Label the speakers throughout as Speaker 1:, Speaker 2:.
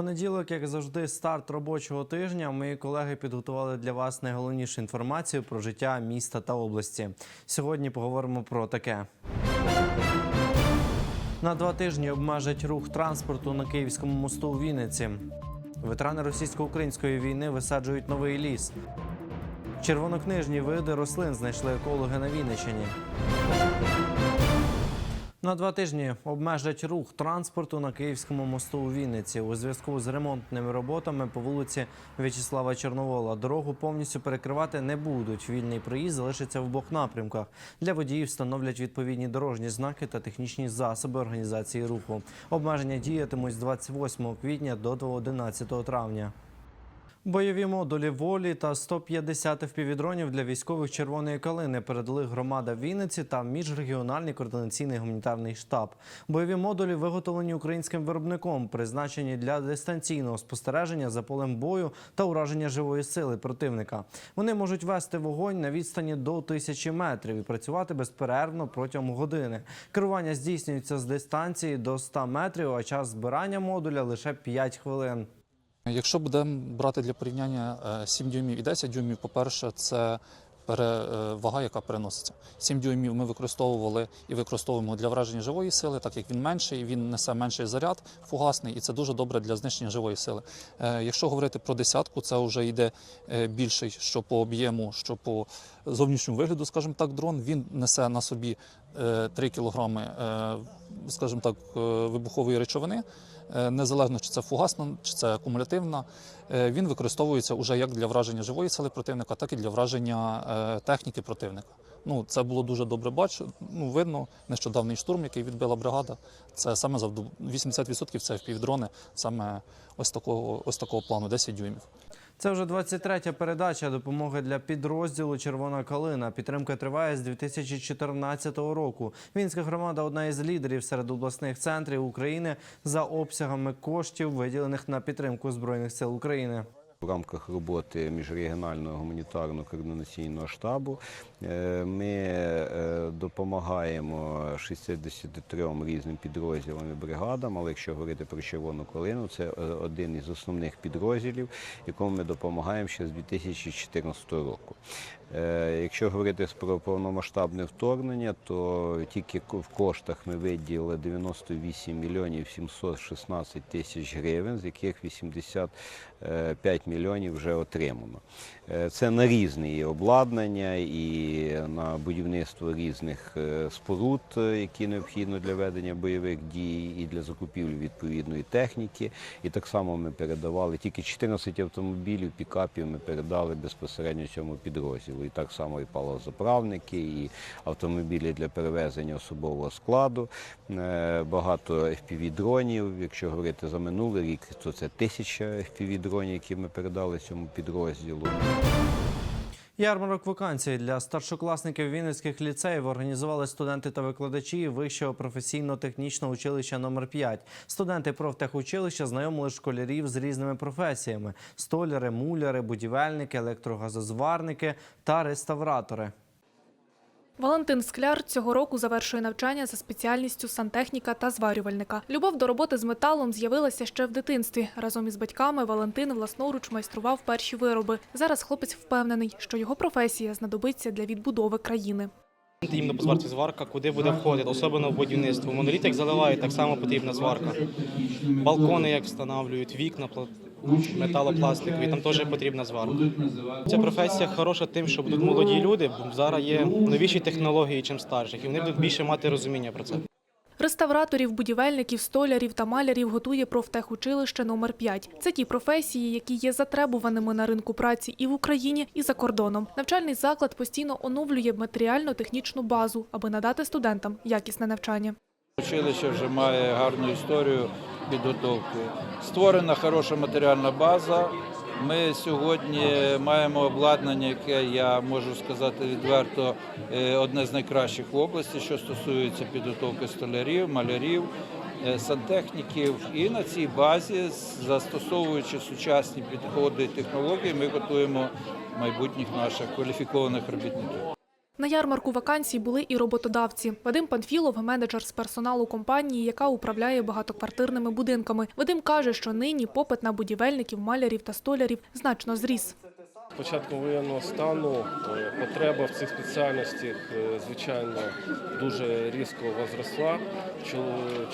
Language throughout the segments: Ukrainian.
Speaker 1: Понеділок, як завжди, старт робочого тижня. Мої колеги підготували для вас найголовнішу інформацію про життя міста та області. Сьогодні поговоримо про таке. На два тижні обмежать рух транспорту на Київському мосту у Вінниці. Ветерани російсько-української війни висаджують новий ліс. Червонокнижні види рослин знайшли екологи на Вінниччині. На два тижні обмежать рух транспорту на Київському мосту у Вінниці у зв'язку з ремонтними роботами по вулиці В'ячеслава Чорновола. Дорогу повністю перекривати не будуть. Вільний проїзд залишиться в обох напрямках. Для водіїв встановлять відповідні дорожні знаки та технічні засоби організації руху. Обмеження діятимуть з 28 квітня до 11 травня. Бойові модулі волі та 150 впівдронів для військових червоної калини передали громада Вінниці та міжрегіональний координаційний гуманітарний штаб. Бойові модулі виготовлені українським виробником, призначені для дистанційного спостереження за полем бою та ураження живої сили противника. Вони можуть вести вогонь на відстані до тисячі метрів і працювати безперервно протягом години. Керування здійснюється з дистанції до 100 метрів, а час збирання модуля лише 5 хвилин.
Speaker 2: Якщо будемо брати для порівняння е, 7 дюймів і 10 дюймів, по-перше, це перевага, яка переноситься. 7 дюймів ми використовували і використовуємо для враження живої сили, так як він менший, він несе менший заряд фугасний, і це дуже добре для знищення живої сили. Е, Якщо говорити про десятку, це вже йде е, більший, що по об'єму, що по зовнішньому вигляду, скажімо так, дрон. Він несе на собі 3 кілограми, е, скажімо так, е, вибухової речовини. Е, Незалежно чи це фугасна, чи це акумулятивна, е, він використовується уже як для враження живої сили противника, так і для враження е, техніки противника. Ну, це було дуже добре бачу. Ну, видно, нещодавний штурм, який відбила бригада. Це саме завду 80% це впівдрони, саме ось такого, ось такого плану, 10 дюймів.
Speaker 1: Це вже 23-я передача допомоги для підрозділу Червона калина. Підтримка триває з 2014 року. Вінська громада одна із лідерів серед обласних центрів України за обсягами коштів, виділених на підтримку збройних сил України.
Speaker 3: В рамках роботи міжрегіонального гуманітарного координаційного штабу е, ми е, допомагаємо 63 різним підрозділам і бригадам, але якщо говорити про червону колину, це е, один із основних підрозділів, якому ми допомагаємо ще з 2014 року. Е, Якщо говорити про повномасштабне вторгнення, то тільки в коштах ми виділили 98 мільйонів 716 тисяч гривень, з яких 85 мільйонів вже отримано. Е, Це на різні і обладнання і на будівництво різних е, споруд, які необхідно для ведення бойових дій, і для закупівлі відповідної техніки. І так само ми передавали тільки 14 автомобілів, пікапів ми передали безпосередньо цьому підрозділу. І так само і палозаправники, і автомобілі для перевезення особового складу, е, багато FPV-дронів. Якщо говорити за минулий рік, то це тисяча FPV-дронів, які ми передали цьому підрозділу.
Speaker 1: Ярмарок вакансій для старшокласників Вінницьких ліцеїв організували студенти та викладачі Вищого професійно-технічного училища номер 5 Студенти профтехучилища знайомили школярів з різними професіями: столяри, муляри, будівельники, електрогазозварники та реставратори.
Speaker 4: Валентин Скляр цього року завершує навчання за спеціальністю сантехніка та зварювальника. Любов до роботи з металом з'явилася ще в дитинстві. Разом із батьками Валентин власноруч майстрував перші вироби. Зараз хлопець впевнений, що його професія знадобиться для відбудови країни.
Speaker 5: Іменно по зварці зварка, куди буде входити, особливо в будівництво. Моноліт як заливають, так само потрібна зварка. Балкони як встановлюють, вікна металопластикові, там теж потрібна зварка. Ця професія хороша тим, що будуть молоді люди, бо зараз є новіші технології, чим старших, і вони будуть більше мати розуміння про це.
Speaker 4: Реставраторів, будівельників, столярів та малярів готує профтехучилище номер 5 Це ті професії, які є затребуваними на ринку праці і в Україні, і за кордоном. Навчальний заклад постійно оновлює матеріально-технічну базу, аби надати студентам якісне навчання.
Speaker 6: Училище вже має гарну історію підготовки. Створена хороша матеріальна база. Ми сьогодні маємо обладнання, яке я можу сказати відверто, е, одне з найкращих в області, що стосується підготовки столярів, малярів, е, сантехніків. І на цій базі, застосовуючи сучасні підходи і технології, ми готуємо майбутніх наших кваліфікованих робітників.
Speaker 4: На ярмарку вакансій були і роботодавці. Вадим Панфілов, менеджер з персоналу компанії, яка управляє багатоквартирними будинками. Вадим каже, що нині попит на будівельників, малярів та столярів значно зріс.
Speaker 7: Початку воєнного стану е, потреба в цих спеціальностях, е, звичайно, дуже різко возросла.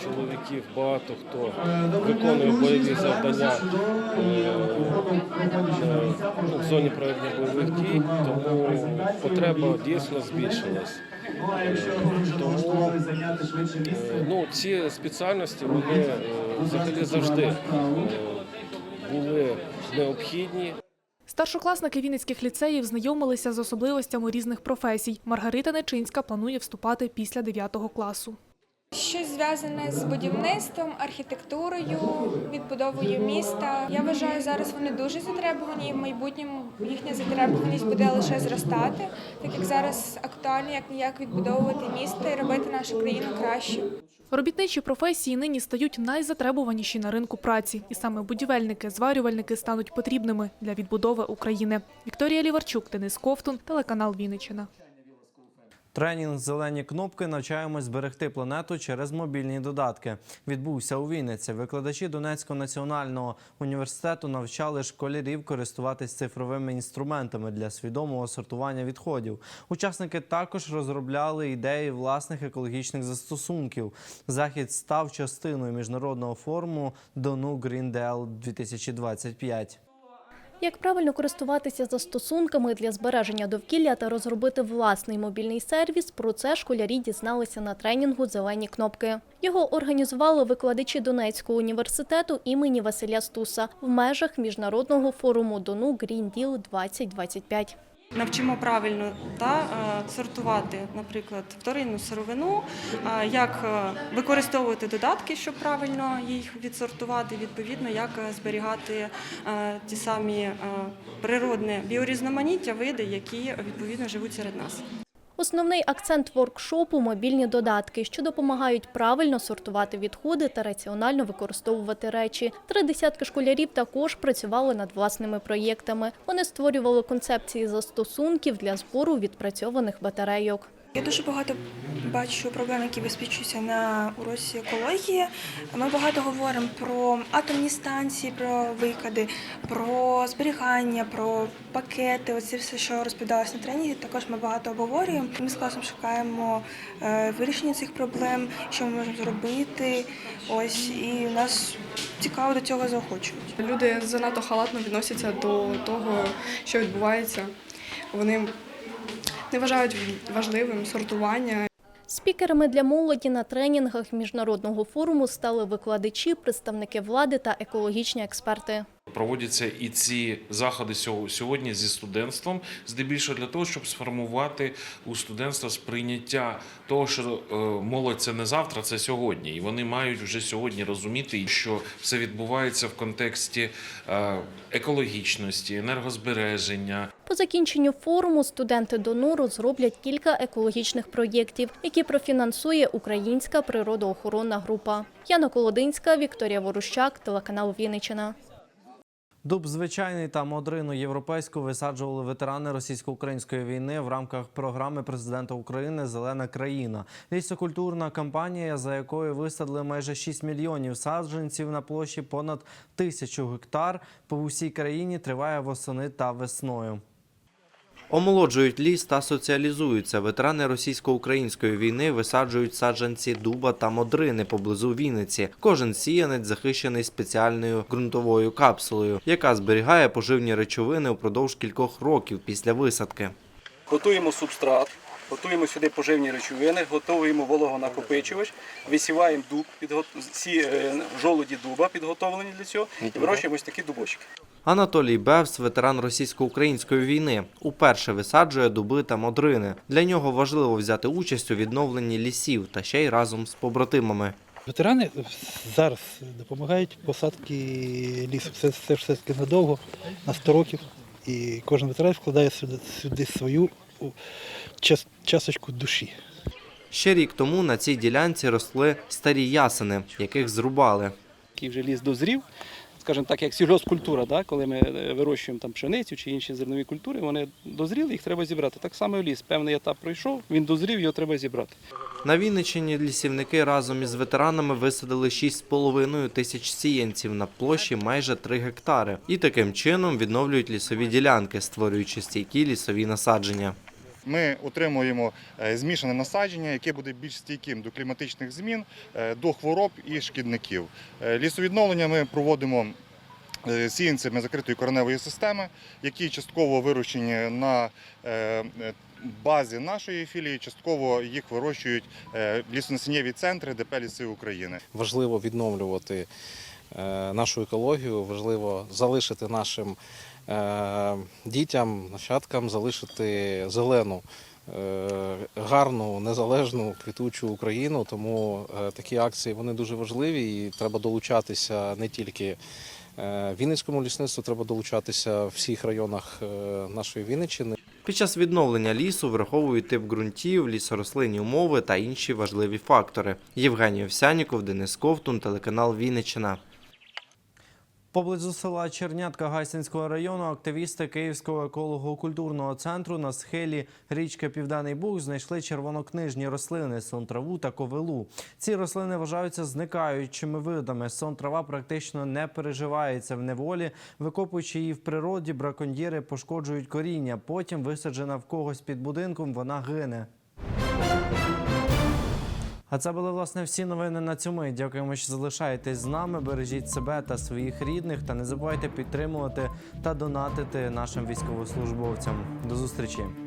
Speaker 7: Чоловіків багато хто виконує бойові завдання е, в зоні проведення бойових дій, тому потреба дійсно збільшилась. Тому ну, ці спеціальності вони взагалі завжди були необхідні.
Speaker 4: Старшокласники вінницьких ліцеїв знайомилися з особливостями різних професій. Маргарита Нечинська планує вступати після 9 класу.
Speaker 8: Щось зв'язане з будівництвом, архітектурою, відбудовою міста. Я вважаю, зараз вони дуже затребувані, і в майбутньому їхня затребуваність буде лише зростати, так як зараз актуально як ніяк відбудовувати місто і робити нашу країну кращою.
Speaker 4: Робітничі професії нині стають найзатребуваніші на ринку праці, і саме будівельники, зварювальники стануть потрібними для відбудови України. Вікторія Ліварчук, Денис Ковтун, телеканал Вінниччина.
Speaker 1: Тренінг Зелені кнопки навчаємось зберегти планету через мобільні додатки. Відбувся у Вінниці. Викладачі Донецького національного університету навчали школярів користуватись цифровими інструментами для свідомого сортування відходів. Учасники також розробляли ідеї власних екологічних застосунків. Захід став частиною міжнародного форуму Дону Гріндел 2025.
Speaker 9: Як правильно користуватися застосунками для збереження довкілля та розробити власний мобільний сервіс, про це школярі дізналися на тренінгу Зелені кнопки. Його організували викладачі Донецького університету імені Василя Стуса в межах міжнародного форуму Дону Green Deal 2025.
Speaker 10: Навчимо правильно та е, сортувати, наприклад, вторинну сировину, е, як е, використовувати додатки, щоб правильно їх відсортувати, відповідно, як зберігати ті самі природне біорізноманіття, види, які відповідно живуть серед нас.
Speaker 9: Основний акцент воркшопу – мобільні додатки, що допомагають правильно сортувати відходи та раціонально використовувати речі. Три десятки школярів також працювали над власними проєктами. Вони створювали концепції застосунків для збору відпрацьованих батарейок.
Speaker 11: Я дуже багато бачу проблем, які висвічуються на уроці екології. Ми багато говоримо про атомні станції, про викиди, про зберігання, про пакети. Оце все, що розповідалось на тренінгі. Також ми багато обговорюємо. Ми з класом шукаємо е, вирішення цих проблем, що ми можемо зробити. Ось і нас цікаво до цього заохочують.
Speaker 12: Люди занадто халатно відносяться до того, що відбувається. Вони не вважають важливим сортування.
Speaker 9: Спікерами для молоді на тренінгах міжнародного форуму стали викладачі, представники влади та екологічні експерти.
Speaker 13: Проводяться і ці заходи сьо- сьогодні зі студентством, здебільшого для того, щоб сформувати у студентства сприйняття того, що е, молодь це не завтра, це сьогодні. І вони мають вже сьогодні розуміти, що все відбувається в контексті е, екологічності, енергозбереження,
Speaker 9: По закінченню форуму студенти ДОНУ розроблять кілька екологічних проєктів, які профінансує Українська природоохоронна група. Яна Колодинська, Вікторія Ворущак, телеканал Вінниччина.
Speaker 1: Дуб звичайний та модрину європейську висаджували ветерани російсько-української війни в рамках програми президента України Зелена країна. Лісокультурна кампанія, за якою висадили майже 6 мільйонів саджанців на площі понад тисячу гектар по всій країні, триває восени та весною. Омолоджують ліс та соціалізуються. Ветерани російсько-української війни висаджують саджанці дуба та модрини поблизу Вінниці. Кожен сіянець захищений спеціальною ґрунтовою капсулою, яка зберігає поживні речовини упродовж кількох років після висадки.
Speaker 14: Готуємо субстрат, готуємо сюди поживні речовини, готуємо вологонакопичувач, висіваємо дуб, підго- всі е, жолуді дуба підготовлені для цього, і вирощуємо ось такі дубочки.
Speaker 1: Анатолій Бевс, ветеран російсько-української війни, уперше висаджує дуби та модрини. Для нього важливо взяти участь у відновленні лісів та ще й разом з побратимами.
Speaker 15: Ветерани зараз допомагають посадки лісу. Це, це все таки надовго, на 100 років. І кожен ветеран вкладає сюди, сюди свою о, часочку душі.
Speaker 1: Ще рік тому на цій ділянці росли старі ясени, яких зрубали.
Speaker 14: Який вже ліс дозрів, скажімо так, як сільгоспкультура, да? коли ми е, вирощуємо там пшеницю чи інші зернові культури, вони дозріли, їх треба зібрати. Так само і ліс. Певний етап пройшов, він дозрів, його треба зібрати.
Speaker 1: На Вінниччині лісівники разом із ветеранами висадили 6,5 тисяч сіянців на площі майже 3 гектари. І таким чином відновлюють лісові ділянки, створюючи стійкі лісові насадження.
Speaker 16: Ми отримуємо е, змішане насадження, яке буде більш стійким до кліматичних змін, е, до хвороб і шкідників. Е, Лісовідновлення ми проводимо сіянцями закритої кореневої системи, які частково вирощені на базі нашої філії, частково їх вирощують лісонасіннєві центри ДП «Ліси України.
Speaker 17: Важливо відновлювати нашу екологію, важливо залишити нашим е, дітям, нащадкам, залишити зелену, е, гарну, незалежну, квітучу Україну. Тому е, такі акції вони дуже важливі і треба долучатися не тільки. е, Вінницькому лісництву треба долучатися в всіх районах е, нашої Вінниччини.
Speaker 1: Під час відновлення лісу враховують тип ґрунтів, лісорослинні умови та інші важливі фактори. Євгеній Овсяніков, Денис Ковтун, телеканал Вінниччина. Поблизу села Чернятка Гайсинського району активісти Київського еколого-культурного центру на схилі річки Південний Буг знайшли червонокнижні рослини сон траву та ковилу. Ці рослини вважаються зникаючими видами. Сон трава практично не переживається в неволі. Викопуючи її в природі, браконьєри пошкоджують коріння. Потім висаджена в когось під будинком, вона гине. А це були власне всі новини на мить. Дякуємо, що залишаєтесь з нами. Бережіть себе та своїх рідних. Та не забувайте підтримувати та донатити нашим військовослужбовцям. До зустрічі.